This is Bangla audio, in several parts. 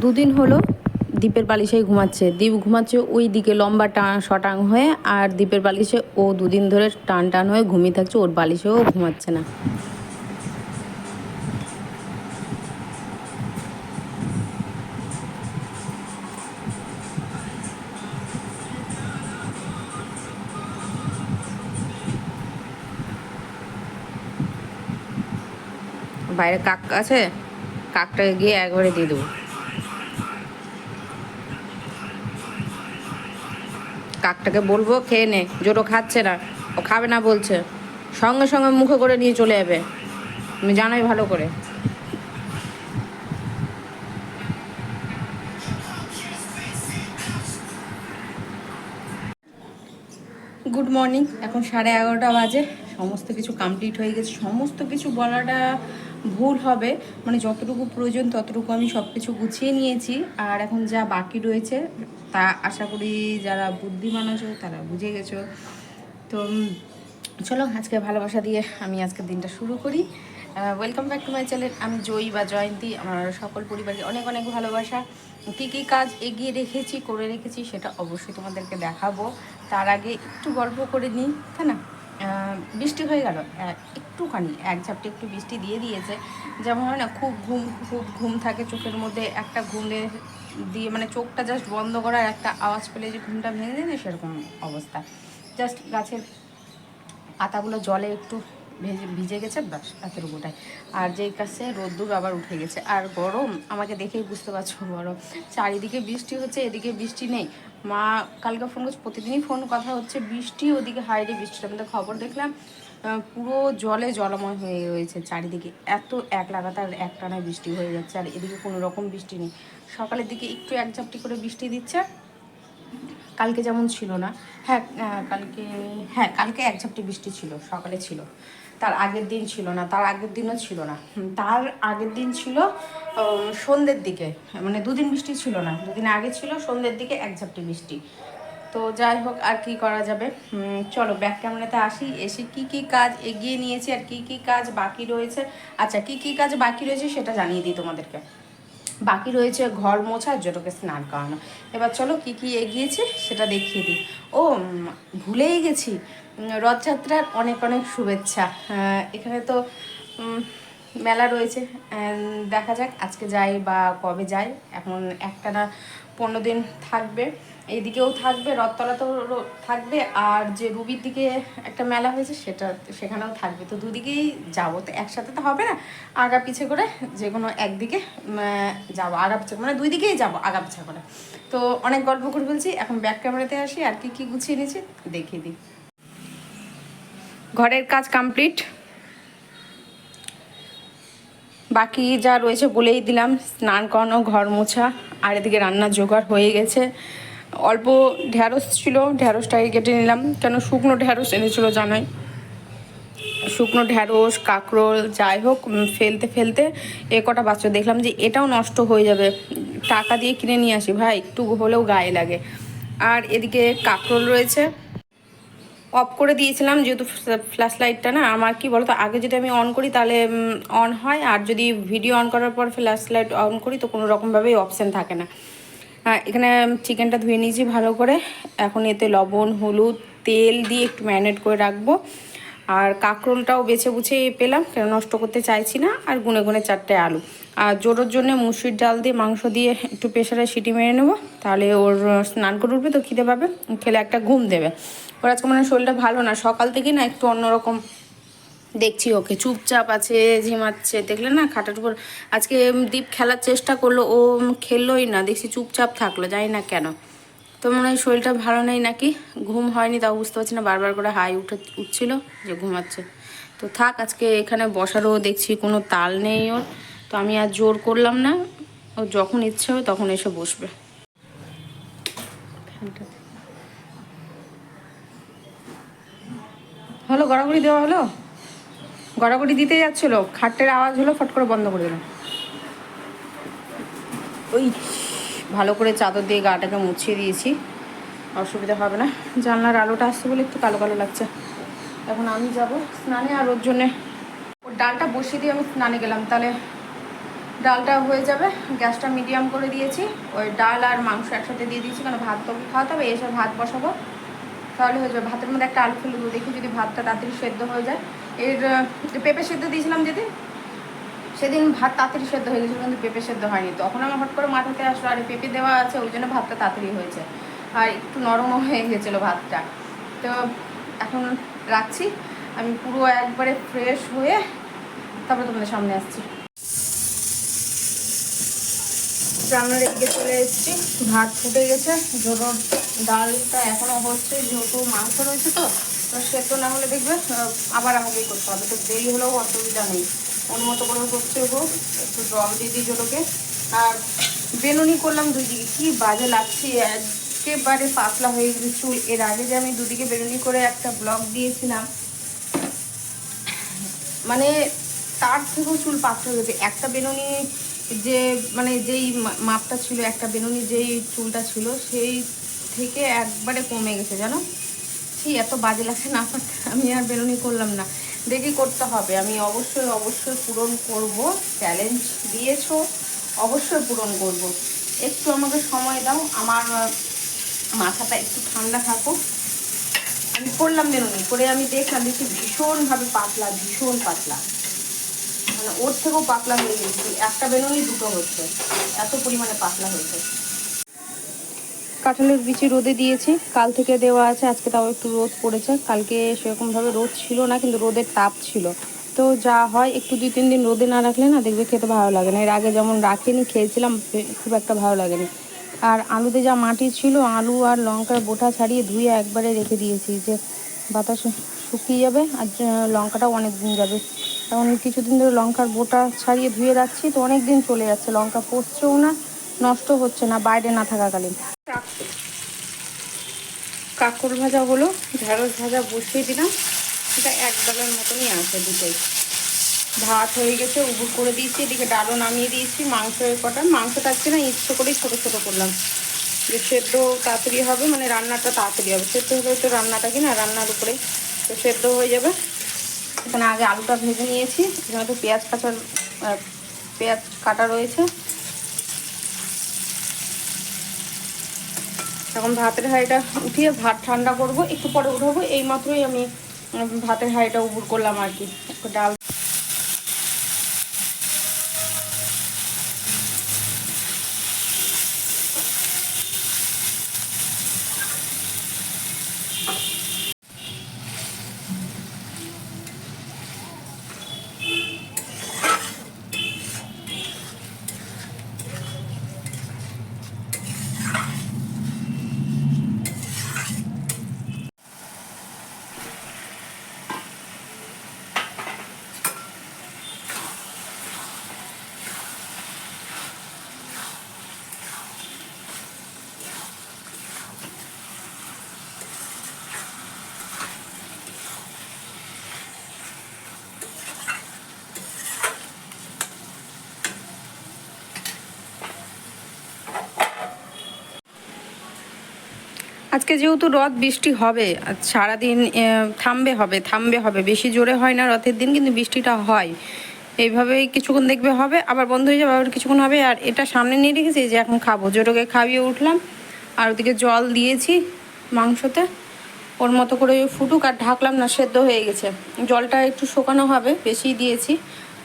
দুদিন হলো দ্বীপের বালিশেই ঘুমাচ্ছে। দ্বীপ ঘুমাচ্ছে ওই দিকে লম্বা টান শটাং হয়ে আর দ্বীপের বালিশে ও দুদিন ধরে টান টান হয়ে ঘুমিয়ে থাকছে, ওর বালিশেও ঘুমাচ্ছে না। বাইরে কাক আছে? কাকটাকে গিয়ে একবারে দিয়ে দেবো। কাকটাকে বলব, খেয়ে নে, জোটো খাচ্ছে না, ও খাবে না বলছে। সঙ্গে সঙ্গে মুখে করে নিয়ে চলে যাবে। তুমি জানাই ভালো করে। গুড মর্নিং এখন সাড়ে এগারোটা বাজে। সমস্ত কিছু কমপ্লিট হয়ে গেছে, সমস্ত কিছু বলাটা ভুল হবে। মানে যতটুকু প্রয়োজন ততটুকু আমি সব কিছু গুছিয়ে নিয়েছি। আর এখন যা বাকি রয়েছে, তা আশা করি যারা বুদ্ধিমান আছো তারা বুঝে গেছো। তো চলো আজকে ভালোবাসা দিয়ে আমি আজকের দিনটা শুরু করি। Welcome back to my channel আমি জয়ী বা জয়ন্তী, আমার সকল পরিবারকে অনেক অনেক ভালোবাসা। কী কী কাজ এগিয়ে রেখেছি, করে রেখেছি সেটা অবশ্যই তোমাদেরকে দেখাবো। তার আগে একটু গল্প করে নিই, তাই না? বৃষ্টি হয়ে গেল। একটুখানি, এক ঝাপটি একটু বৃষ্টি দিয়ে দিয়েছে। যেমন হয় না, খুব ঘুম খুব ঘুম থাকে চোখের মধ্যে, একটা ঘুমে দিয়ে মানে চোখটা জাস্ট বন্ধ করার একটা আওয়াজ পেলে যে ঘুমটা ভেঙে দেয় সেরকম অবস্থা। জাস্ট গাছের পাতাগুলো জলে একটু ভেজে, ভিজে গেছে, ব্যাস এতটুকুটাই আর যেই কাছে রোদ্দুর আবার উঠে গেছে, আর গরম, আমাকে দেখেই বুঝতে পারছ গরম চারিদিকে বৃষ্টি হচ্ছে, এদিকে বৃষ্টি নেই। মা কালকে ফোন করছে, প্রতিদিনই ফোন কথা হচ্ছে, বৃষ্টি, ওদিকে হাইডে বৃষ্টির মধ্যে খবর দেখলাম পুরো জলে জলময় হয়ে রয়েছে চারিদিকে। এত এক লাগাতার একটানায় বৃষ্টি হয়ে যাচ্ছে, আর এদিকে কোনো রকম বৃষ্টি নেই। সকালের দিকে একটু এক ঝাপটি করে বৃষ্টি দিচ্ছে। কালকে যেমন ছিল না হ্যাঁ কালকে হ্যাঁ কালকে এক ঝাপটি বৃষ্টি ছিল, সকালে ছিল। তার আগের দিন ছিল না, তার আগের দিনও ছিল না। তার আগের দিন ছিল সন্ধ্যের দিকে মানে দুদিন বৃষ্টি ছিল না। দুদিন আগে ছিল, সন্ধ্যের দিকে এক ঝাপটি বৃষ্টি তো যাই হোক, আর কি করা যাবে? চলো ব্যাক ক্যামেরাতে আসি, এসে কি কি কাজ এগিয়ে নিয়েছি, আর কি কি কাজ বাকি রয়েছে? আচ্ছা কি কি কাজ বাকি রয়েছে সেটা জানিয়ে দিই তোমাদেরকে। বাকি রয়েছে ঘর মোছা আর জোটোকে স্নান করানো। এবার চলো কি কি এগিয়েছে সেটা দেখিয়ে দিই। ও ভুলেই গেছি। রথযাত্রার অনেক অনেক শুভেচ্ছা। এখানে তো মেলা রয়েছে। দেখা যাক আজকে যাই বা কবে যাই। এখন একটানা পনেরো দিন থাকবে। এইদিকেও থাকবে, রথতলাতেও থাকবে। আর যে রুবির দিকে একটা মেলা হয়েছে, সেটা, সেখানেও থাকবে। তো দুদিকেই যাব। তো একসাথে তো হবে না। আগা পিছে করে যে কোনো একদিকে যাব। আগা পিছে মানে দুই দিকেই যাব আগা পিছা করে। তো অনেক গল্প করে বলছি এখন ব্যাক ক্যামেরাতে আসি। আর কি কি গুছিয়ে নিয়েছি, দেখিয়ে দিই। ঘরের কাজ কমপ্লিট বাকি যা রয়েছে বলেই দিলাম, স্নান করানো, ঘর মোছা, আর এদিকে রান্নার জোগাড় হয়ে গেছে। অল্প ঢ্যাঁড়স ছিল ঢ্যাঁড়সটাকে কেটে নিলাম। কেন শুকনো ঢ্যাঁড়স এনেছিল জানাই? শুকনো ঢ্যাঁড়স কাঁকরোল, যাই হোক ফেলতে ফেলতে এ কটা বাচ্চা দেখলাম যে এটাও নষ্ট হয়ে যাবে। টাকা দিয়ে কিনে নিয়ে আসি ভাই, একটু হলেও গায়ে লাগে। আর এদিকে কাঁকরোল রয়েছে। অফ করে দিয়েছিলাম, যেহেতু ফ্ল্যাশ লাইটটা না, আমার কি বলতো, আগে যদি আমি অন করি তাহলে অন হয়, আর যদি ভিডিও অন করার পর ফ্ল্যাশ লাইট অন করি তো কোনো রকমভাবেই অপশান থাকে না। এখানে চিকেনটা ধুয়ে নিয়েছি ভালো করে। এখন এতে লবণ, হলুদ, তেল দিয়ে একটু ম্যারিনেট করে রাখব। আর কাঁকরোলটাও বেছে বুছে পেলাম, কেন নষ্ট করতে চাইছি না, আর গুনে গুনে চারটে আলু। আর জোরোর জন্য মুসুরির ডাল দিয়ে মাংস দিয়ে একটু প্রেশারে সিটি মেরে নেব। তাহলে ওর স্নান করে উঠবে তো খিদে পাবে। খেলে একটা ঘুম দেবে। ওর আজকে মানে শরীরটা ভালো না। সকাল থেকে না একটু অন্যরকম দেখছি ওকে। চুপচাপ আছে, ঝিমাচ্ছে। দেখলে না খাটার উপর আজকে দীপ খেলার চেষ্টা করল। ও খেললোই না। দেখছি চুপচাপ থাকল, জানি না কেন। তো মনে হয় শরীরটা ভালো নেই নাকি? ঘুম হয়নি, তাও বুঝতে পারছি না। বারবার করে হাই উঠে, উঠছিল যে ঘুমাচ্ছে। তো থাক, আজকে এখানে বসারও দেখছি কোনো তাল নেই ওর। তো আমি আর জোর করলাম না। ও যখন ইচ্ছে হবে তখন এসে বসবে। হলো, গড়াগড়ি দেওয়া হলো? গড়াগড়ি দিতে যাচ্ছিল। খাটের আওয়াজ হলো, ফট করে বন্ধ করে দিলাম। ওই ভালো করে চাদর দিয়ে গাটাকে মুছিয়ে দিয়েছি। অসুবিধা হবে না। জানলার আলোটা আসছে বলে একটু কালো কালো লাগছে। এখন আমি যাব স্নানে আর ওর জন্যে। ওর ডালটা বসিয়ে দিয়ে আমি স্নানে গেলাম। তাহলে ডালটা হয়ে যাবে। গ্যাসটা মিডিয়াম করে দিয়েছি। ওই ডাল আর মাংস একসাথে দিয়ে দিয়েছি কারণ ভাত তো খাওয়াতে হবে, এসে ভাত বসাবো। তাহলে হয়ে যাবে। ভাতের মধ্যে একটা আলু ফেলে দেখি যদি ভাতটা তাড়াতাড়ি সেদ্ধ হয়ে যায়। এর পেঁপে সেদ্ধ দিয়েছিলাম যেদিন? সেদিন ভাত তাড়াতাড়ি সেদ্ধ হয়ে গেছিল, কিন্তু পেঁপে সেদ্ধ হয়নি। তখন আমার হট করে মাথাতে আসলো, আরে পেঁপে দেওয়া আছে, ওই জন্য ভাতটা তাড়াতাড়ি হয়েছে। আর একটু নরমও হয়ে গেছিল ভাতটা। তো এখন রাখছি। আমি পুরো একবারে ফ্রেশ হয়ে তারপরে তোমাদের সামনে আসছি। রান্নার এদিকে চলে এসেছি। ভাত ফুটে গেছে। ঝোটোর ডালটা এখনও হচ্ছে, যেহেতু মাংস রয়েছে তো তো না হলে দেখবে আবার আমাকেই করতে হবে। তো দেরি হলেও অসুবিধা নেই। ওর মতো করে করছে হোক একটু জল দিয়ে দিই জোটোকে আর বেনুনি করলাম দুই দিকে কি বাজে লাগছে, একেবারে পাতলা হয়ে গেছে চুল। এর আগে যে আমি দুদিকে বেনুনি করে একটা ব্লগ দিয়েছিলাম মানে তার থেকেও চুল পাতলা হয়ে গেছে একটা বেনুনি যে মানে যেই মাপটা ছিল, একটা বেনুনি যেই চুলটা ছিল, সেই থেকে একবারে কমে গেছে, জানো? সেই এত বাজে লাগছে না আমি আর বেনুনি করলাম না। দেখি করতে হবে। আমি অবশ্যই অবশ্যই পূরণ করব। চ্যালেঞ্জ দিয়েছ, অবশ্যই পূরণ করব। একটু আমাকে সময় দাও। আমার মাথাটা একটু ঠান্ডা থাকুক আমি করলাম বেরোনি করে আমি দেখলাম দেখছি ভীষণভাবে পাতলা, ভীষণ পাতলা। মানে ওর থেকেও পাতলা হয়ে গেছে একটা বেলুনই দুটো হচ্ছে। এত পরিমাণে পাতলা হয়েছে। কাঁঠালের বিচি রোদে দিয়েছি, কাল থেকে দেওয়া আছে, আজকে তাও একটু রোদ পড়েছে। কালকে সেরকমভাবে রোদ ছিল না, কিন্তু রোদের তাপ ছিল। তো যা হয়, একটু দুই তিন দিন রোদে না রাখলে না দেখবে খেতে ভালো লাগে না। এর আগে যেমন রাখিনি, খেয়েছিলাম খুব একটা ভালো লাগেনি। আর আলুতে যা মাটি ছিল, আলু আর লঙ্কার বোটা ছাড়িয়ে ধুয়ে একবারে রেখে দিয়েছি যে বাতাস শুকিয়ে যাবে, আর লঙ্কাটাও অনেক দিন যাবে। এখন কিছুদিন ধরে লঙ্কার বোটা ছাড়িয়ে ধুয়ে রাখছি, তো অনেক দিন চলে যাচ্ছে, লঙ্কা পচছেও না, নষ্ট হচ্ছে না, বাইরে না থাকাকালীন। কাকর ভাজা হলো, ঢেঁড়স ভাজা বসিয়ে দিলাম, এটা এক ডালের মতনই আছে দুটোই। ভাত হয়ে গেছে, উবুর করে দিয়েছি, এদিকে ডালও নামিয়ে দিয়েছি, মাংস কটা, মাংস থাকছে না, ইচ্ছে করেই ছোটো ছোটো করলাম। যে সেদ্ধ তাড়াতাড়ি হবে মানে রান্নাটা তাড়াতাড়ি হবে, সেদ্ধ হলে তো রান্নাটা কি না, রান্নার উপরেই। তো সেদ্ধ হয়ে যাবে। এখানে আগে আলুটা ভেজে নিয়েছি। এখানে একটু পেঁয়াজ কাঁচার পেঁয়াজ কাটা রয়েছে। এখন ভাতের হাঁড়িটা উঠিয়ে ভাত ঠান্ডা করব। একটু পরে উঠাবো। এই মাত্রই আমি ভাতের হাঁড়িটা উবুর করলাম আর কি। ডাল আজকে যেহেতু রথ বৃষ্টি হবে সারাদিন থামবে হবে থামবে হবে। বেশি জোরে হয় না রথের দিন, কিন্তু বৃষ্টিটা হয়। এইভাবে কিছুক্ষণ দেখবে হবে, আবার বন্ধ হয়ে যাবে, আবার কিছুক্ষণ হবে। আর এটা সামনে নিয়ে রেখেছি যে এখন খাব। জোটোকে খাইয়ে উঠলাম, আর ওদিকে জল দিয়েছি মাংসতে। ওর মতো করে ফুটুক আর ঢাকলাম না, সেদ্ধ হয়ে গেছে। জলটা একটু শুকানো হবে, বেশি দিয়েছি।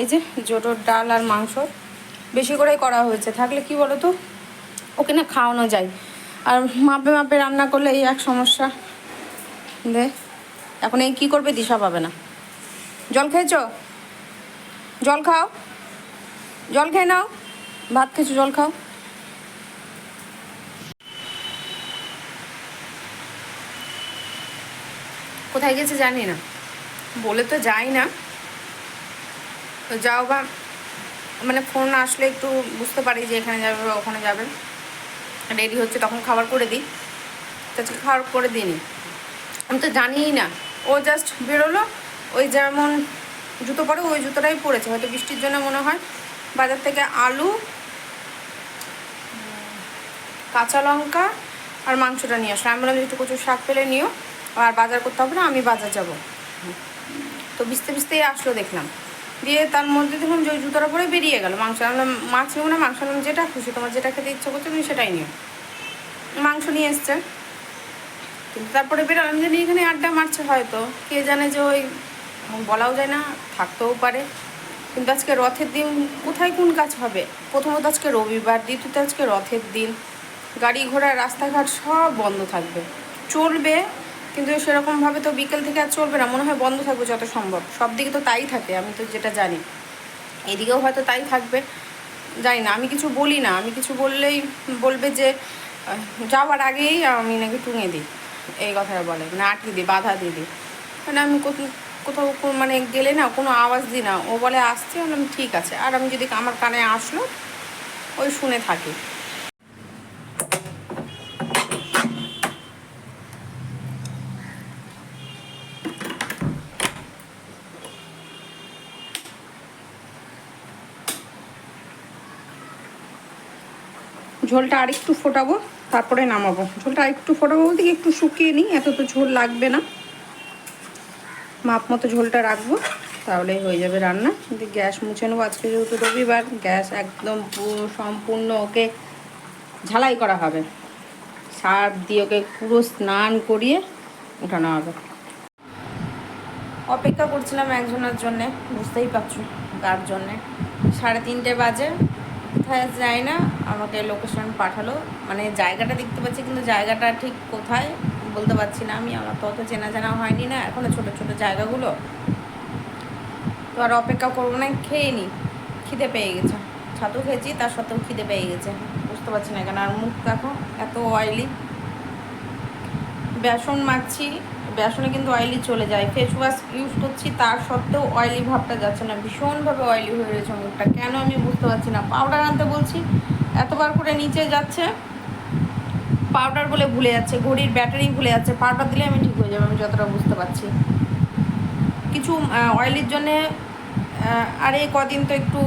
এই যে জোটোর ডাল আর মাংস, বেশি করেই করা হয়েছে। থাকলে কি বলো তো ওকে না খাওয়ানো যায়। আর মাপে মাপে রান্না করলে এই এক সমস্যা। দে, এখন এই কী করবে দিশা পাবে না। জল খেয়েছ? জল খাও। জল খেয়ে নাও। ভাত খেয়েছো, জল খাও। কোথায় গেছে জানি না। বলে তো যাই না। তো যাও বা মানে ফোন আসলে একটু বুঝতে পারি যে এখানে যাবে বা ওখানে যাবে। রেডি হচ্ছে, তখন খাবার করে দিই। আজকে খাবার করে দিইনি। আমি তো জানিই না। ও জাস্ট বেরোলো, ওই যেমন জুতো পরে ওই জুতোটাই পরেছে। হয়তো বৃষ্টির জন্য মনে হয়। বাজার থেকে আলু কাঁচা লঙ্কা আর মাংসটা নিয়ে আসলো আমি বললাম, একটু কচুর শাক পেলে নিও। আর বাজার করতে হবে না, আমি বাজার যাব। তো বিস্তে বিস্তেই আসলো, দেখলাম। দিয়ে তার মধ্যে দেখুন যে জুতোটা পরে বেরিয়ে গেল। মাংস আমরা মাছ নেব না, মাংস নেব যেটা খুশি, তোমার যেটা খেতে ইচ্ছা করছে তুমি সেটাই নিও। মাংস নিয়ে এসছে। কিন্তু তারপরে বেরোলাম যে এখানে আড্ডা মারছে হয়তো, কে জানে যে ওই বলাও যায় না, থাকতেও পারে। কিন্তু আজকে রথের দিন কোথায় কোন কাজ হবে? প্রথমত আজকে রবিবার, দ্বিতীয়ত আজকে রথের দিন। গাড়ি ঘোড়া, রাস্তাঘাট সব বন্ধ থাকবে। চলবে কিন্তু সেরকমভাবে তো বিকেল থেকে আর চলবে না মনে হয় বন্ধ থাকবে যত সম্ভব। সব দিকে তো তাই থাকে আমি তো যেটা জানি। এদিকেও হয়তো তাই থাকবে জানি না আমি কিছু বলি না আমি কিছু বললেই বলবে যে যাওয়ার আগেই আমি নাকি টুঙে দিই এই কথাটা বলে না আটকে দিই বাধা দিয়ে দিই। মানে আমি কোথাও মানে গেলে না কোনো আওয়াজ দিই না ও বলে আসছে বললাম, ঠিক আছে। আর আমি যদি আমার কানে আসলো ওই শুনে থাকি। ঝোলটা আরেকটু ফোটাবো, তারপরে নামাবো। ঝোলটা আরেকটু ফোটাবো বলতে একটু শুকিয়ে নিই, এত তো ঝোল লাগবে না। মাপ মতো ঝোলটা রাখব, তাহলেই হয়ে যাবে রান্না। কিন্তু গ্যাস মুছে নেব আজকে যেহেতু রবিবার, গ্যাস একদম পুরো সম্পূর্ণ ওকে ঝালাই করা হবে। সার্ফ দিয়ে ওকে পুরো স্নান করিয়ে উঠানো হবে। অপেক্ষা করছিলাম একজনের জন্যে, বুঝতেই পারছ কার জন্যে। সাড়ে তিনটে বাজে কোথায় যায় না, আমাকে লোকেশন পাঠালো। মানে জায়গাটা দেখতে পাচ্ছি, কিন্তু জায়গাটা ঠিক কোথায় বলতে পারছি না আমি। আমার তো অত চেনা জানা হয়নি না, এখনও ছোটো ছোটো জায়গাগুলো। তো আর অপেক্ষা করব না, খেয়ে নি। খিদে পেয়ে গেছে। ছাতু খেয়েছি, তার সত্ত্বেও খিদে পেয়ে গেছে। বুঝতে পারছি না কেন, আর মুখ দেখো, এত অয়েলি বেসন মাখছি বেসনে কিন্তু অয়েলি চলে যায়। ফেস ওয়াশ ইউজ করছি, তার সত্ত্বেও অয়েলি ভাবটা যাচ্ছে না। ভীষণভাবে অয়েলি হয়ে রয়েছে মুখটা। কেন আমি বুঝতে পারছি না। পাউডার আনতে বলছি, এতবার করে নিচে যাচ্ছে। পাউডার বলে ভুলে যাচ্ছে, ঘড়ির ব্যাটারি ভুলে যাচ্ছে। পাউডার দিলে আমি ঠিক হয়ে যাবে, আমি যতটা বুঝতে পারছি। কিছু অয়েলির জন্যে আর এই কদিন তো একটু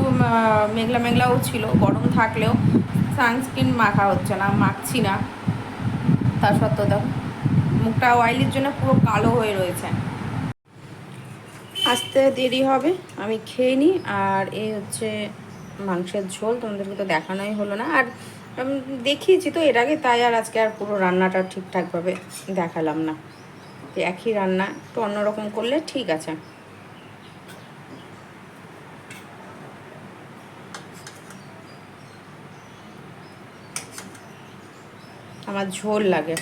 মেঘলা মেঘলাও ছিল, গরম থাকলেও সানস্ক্রিন মাখা হচ্ছে না, মাখছি না। তার সত্ত্বেও দেখো। মুখটা অয়েলির জন্য পুরো কালো হয়ে রয়েছে। আসতে দেরি হবে, আমি খেয়ে নিই। আর এই হচ্ছে মাংসের ঝোল, তোমাদেরকে তো দেখানোই হলো না। আর দেখিয়েছি তো এর আগে, তাই আর আজকে আর পুরো রান্নাটা ঠিকঠাকভাবে দেখালাম না। একই রান্না একটু অন্যরকম করলে ঠিক আছে। আমার ঝোল লাগে।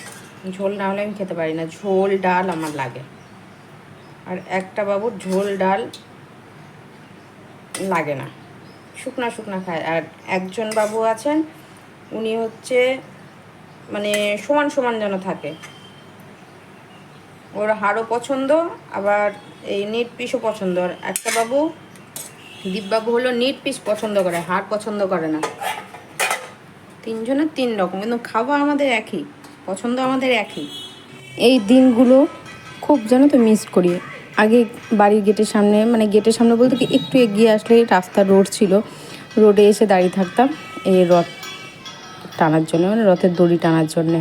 ঝোল না হলে আমি খেতে পারি না। ঝোল, ডাল আমার লাগে। আর একটা বাবুর ঝোল, ডাল লাগে না। শুকনা শুকনা খায়। আর একজন বাবু আছেন, উনি হচ্ছে মানে সমান সমান যেন থাকে। ওর হাড়ও পছন্দ, আবার এই নিট পিসও পছন্দ। আর একটা বাবু দীপবাবু হলো নিট পিস পছন্দ করে, হাড় পছন্দ করে না। তিনজনের তিন রকম, কিন্তু খাওয়া আমাদের একই। পছন্দ আমাদের একই। এই দিনগুলো খুব যেন তো মিস করি। আগে বাড়ির গেটের সামনে মানে গেটের সামনে বলতে কি একটু এগিয়ে আসলে রাস্তা রোড ছিল। রোডে এসে দাঁড়িয়ে থাকতাম এই রথ টানার জন্য মানে রথের দড়ি টানার জন্যে।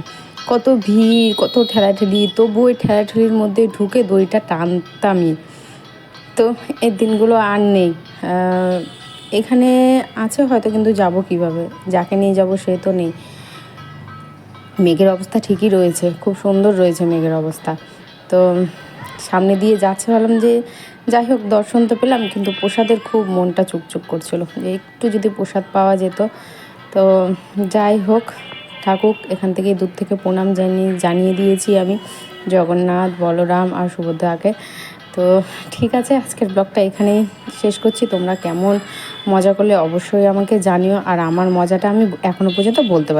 কত ভিড়, কত ঠেলাঠেলি, তবু ওই ঠেলাঠেলির মধ্যে ঢুকে দড়িটা টানতামই। তো এই দিনগুলো আর নেই। এখানে আছে হয়তো, কিন্তু যাব কীভাবে? যাকে নিয়ে যাব সে তো নেই। মেঘের অবস্থা ঠিকই রয়েছে, খুব সুন্দর রয়েছে মেঘের অবস্থা। তো সামনে দিয়ে যাচ্ছে ভাবলাম যে যাই হোক, দর্শন তো পেলাম, কিন্তু প্রসাদের খুব মনটা চুকচুক করছিল। যে একটু যদি প্রসাদ পাওয়া যেত, তো যাই হোক থাকুক এখান থেকে দূর থেকে প্রণাম জানিয়ে জানিয়ে দিয়েছি আমি, জগন্নাথ, বলরাম আর সুভদ্রাকে। তো ঠিক আছে, আজকের ব্লগটা এখানেই শেষ করছি। তোমরা কেমন মজা করলে অবশ্যই আমাকে জানিও, আর আমার মজাটা আমি এখনও পর্যন্ত বলতে পারি